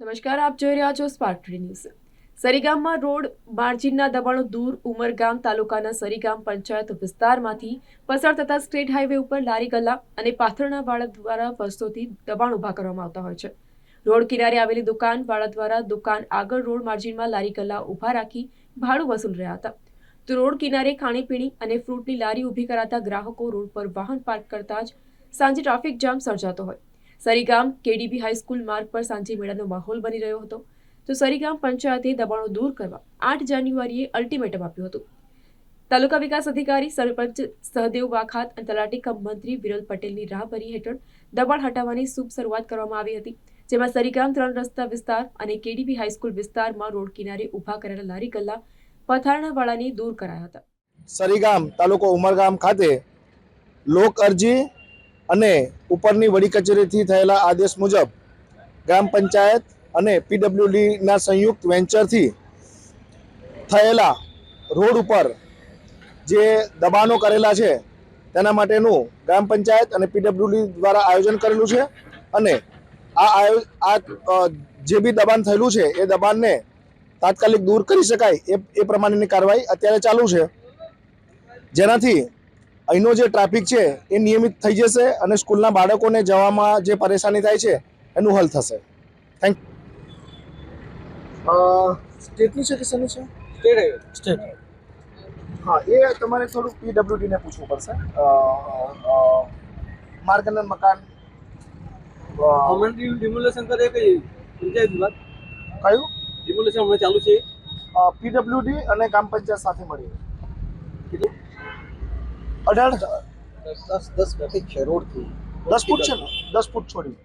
નમસ્કાર, આપ જોઈ રહ્યા છો સ્પાર્ક ન્યૂઝ સરીગામમાં રોડ માર્જિનના દબાણો દૂર ઉમરગામ તાલુકાના સરીગામ પંચાયત વિસ્તારમાંથી પસાર થતા સ્ટેટ હાઈવે ઉપર લારી ગલ્લા અને પાથરના વાળા દ્વારા વસ્તુથી દબાણ ઊભા કરવામાં આવતા હોય છે. રોડ કિનારે આવેલી દુકાન વાળા દ્વારા દુકાન આગળ રોડ માર્જિનમાં લારી ગલ્લા ઊભા રાખી ભાડું વસૂલ રહ્યા હતા. તો રોડ કિનારે ખાણીપીણી અને ફ્રૂટની લારી ઊભી કરાતા ગ્રાહકો રોડ પર વાહન પાર્ક કરતા જ સાંજે ટ્રાફિક જામ સર્જાતો હોય. સરીગામ કેડીબી હાઈસ્કૂલ માર્ગ પર સાંજે મેળાનો માહોલ બની રહ્યો હતો. તો સરીગામ પંચાયતે દબાણો દૂર કરવા આઠ જાન્યુઆરીએ અલ્ટિમેટમ આપ્યું હતું. તાલુકા વિકાસ અધિકારી, સરપંચ, સહદેવ વાખાત અને તલાટી કમ મંત્રી વિરલ પટેલની રાહબરી હેઠળ દબાણ હટાવવાની શુભ શરૂઆત કરવામાં આવી હતી, જેમાં સરીગામ ત્રણ રસ્તા વિસ્તાર અને કેડીબી હાઈસ્કૂલ વિસ્તારમાં રોડ કિનારે ઊભા કરેલા લારી ગલ્લા પથારણાવાળાને દૂર કરાયા હતા. સરીગામ તાલુકો ઉમરગામ ખાતે લોક અરજી અને ઉપરની વડી કચેરીથી થયેલા આદેશ મુજબ ગ્રામ પંચાયત અને પીડબ્લ્યુડીના સંયુક્ત વેન્ચરથી થયેલા રોડ ઉપર જે દબાણો કરેલા છે, તેના માટેનું ગ્રામ પંચાયત અને પીડબ્લ્યુડી દ્વારા આયોજન કરેલું છે અને આ આ જે બી દબાણ થયેલું છે, એ દબાણને તાત્કાલિક દૂર કરી શકાય એ એ પ્રમાણેની કાર્યવાહી અત્યારે ચાલુ છે. જેનાથી અહીંનો જે ટ્રાફિક છે એ નિયમિત થઈ જશે અને સ્કૂલના બાળકોને જવામાં જે પરેશાની થાય છે એનું હલ થશે. થેન્ક સ્ટેટની છે કે શેની છે? સ્ટેટ હા એ તમારે થોડું પીડબ્લ્યુડીને પૂછવું પડશે. અ, અ, માર્ગ અને મકાન. હમણાં ડિમોલેશન કરે કઈ? પંચાયત વિભાગ? કયું? ડિમોલેશન હમણાં ચાલુ છે. પીડબ્લ્યુડી અને ગ્રામ પંચાયત સાથે મળીને. કેટલું અઢાર દસ દસ ફૂટ છે રોડથી. દસ ફૂટ છે ને? દસ ફૂટ છોડી.